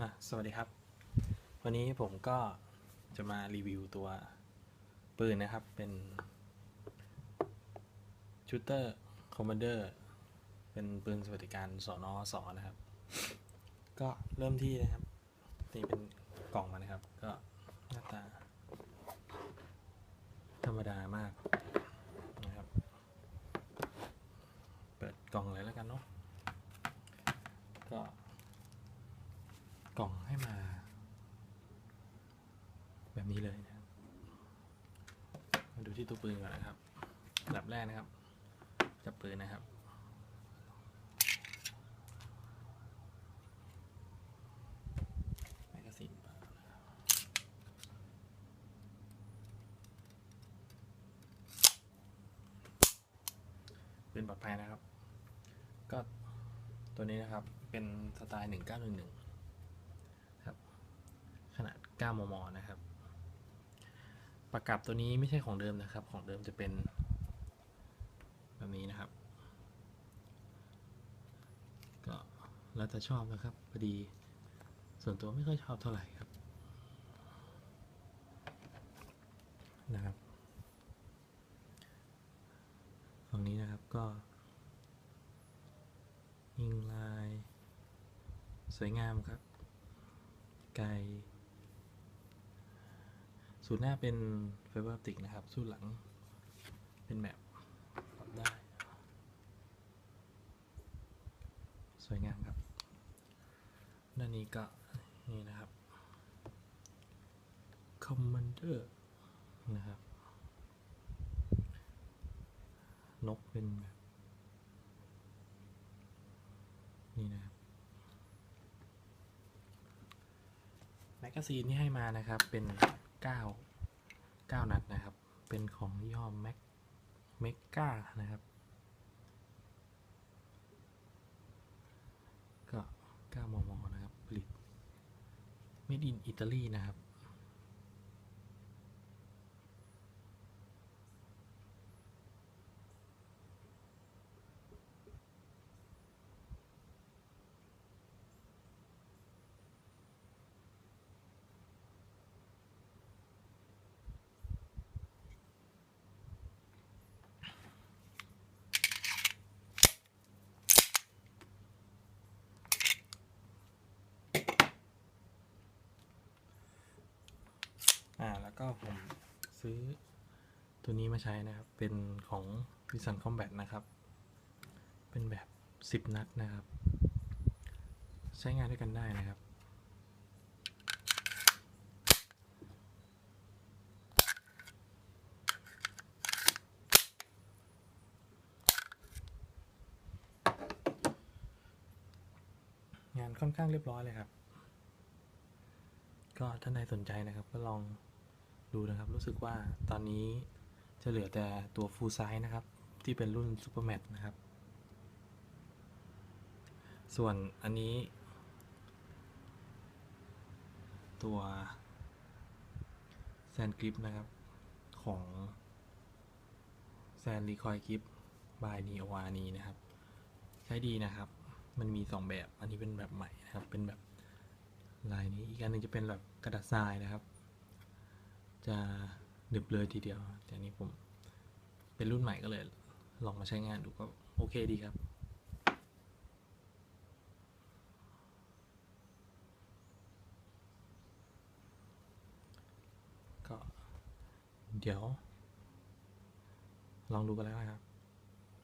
อะสวัสดีครับ วันนี้ผมก็จะมารีวิวตัวปืนนะครับ เป็นชูเตอร์คอมมานเดอร์เป็นปืนสวัสดิการสอนอสอนะครับ ก็เริ่มที่นะครับ นี่เป็นกล่องมานะครับ ก็หน้าตา ธรรมดามากนะครับ เปิดกล่องเลยแล้วกันเนาะก็ กล่องให้มา แบบ นี้เลยนะครับมาดูที่ตัวปืนก่อนนะครับอันดับแรกนะครับ จับปืนนะครับ แมกกาซีนเปล่านะครับปืนปลอดภัยนะครับ ก็ตัวนี้นะครับ เป็นสไตล์ 1911 ครับ ขนาด 9 มม นะครับ ประกับตัวนี้ไม่ใช่ของเดิมนะครับ ของเดิมจะเป็น แบบนี้นะครับ ก็แล้วแต่ชอบนะครับพอดีส่วนตัวไม่ค่อยชอบเท่าไหร่ครับนะครับฝั่งนี้นะครับก็ยิงลาย สวยงามครับ ไกล สูตรหน้าเป็นไฟเบอร์ออปติกนะครับ สูตรหลังเป็นแบบปรับได้ สวยงามครับ ด้านนี้ก็ นี่นะครับ Commander นะครับ นกเป็นแบบ นี่นะครับแมกกาซีนที่ให้มานะครับเป็น 9 9 นัดนะครับ เป็นของยี่ห้อแม็กเมกานะครับ ก็ 9 มม นะครับ ผลิต Made in Italy นะครับ อ่า แล้วก็ผมซื้อตัวนี้มาใช้นะครับ เป็นของ v i s o n Combat นะครับ เป็นแบบ 10 นัดนะครับ ใช้งานด้วยกันได้นะครับงานค่อนข้างเรียบร้อยเลยครับ ก็ท่านใดสนใจนะครับ ก็ลอง ดูนะครับ รู้สึกว่าตอนนี้จะเหลือแต่ตัว full size นะครับ ที่เป็นรุ่น super mat นะครับ ส่วนอันนี้ ตัวแซนกริปนะครับ ของแซนรีคอยกริปบายนีโอวานีนะครับ ใช้ดีนะครับ มันมี 2 แบบ อันนี้เป็นแบบใหม่นะครับ เป็นแบบลายนี้ อีกอันหนึงจะเป็นแบบกระดาษทรายนะครับ จะดึบเลยทีเดียว แต่นนี้ผมเป็นรุ่นใหม่ก็เลย ลองมาใช้งานดูก็โอเคดีครับก็เดี๋ยว ลองดูกันแล้วนะครับ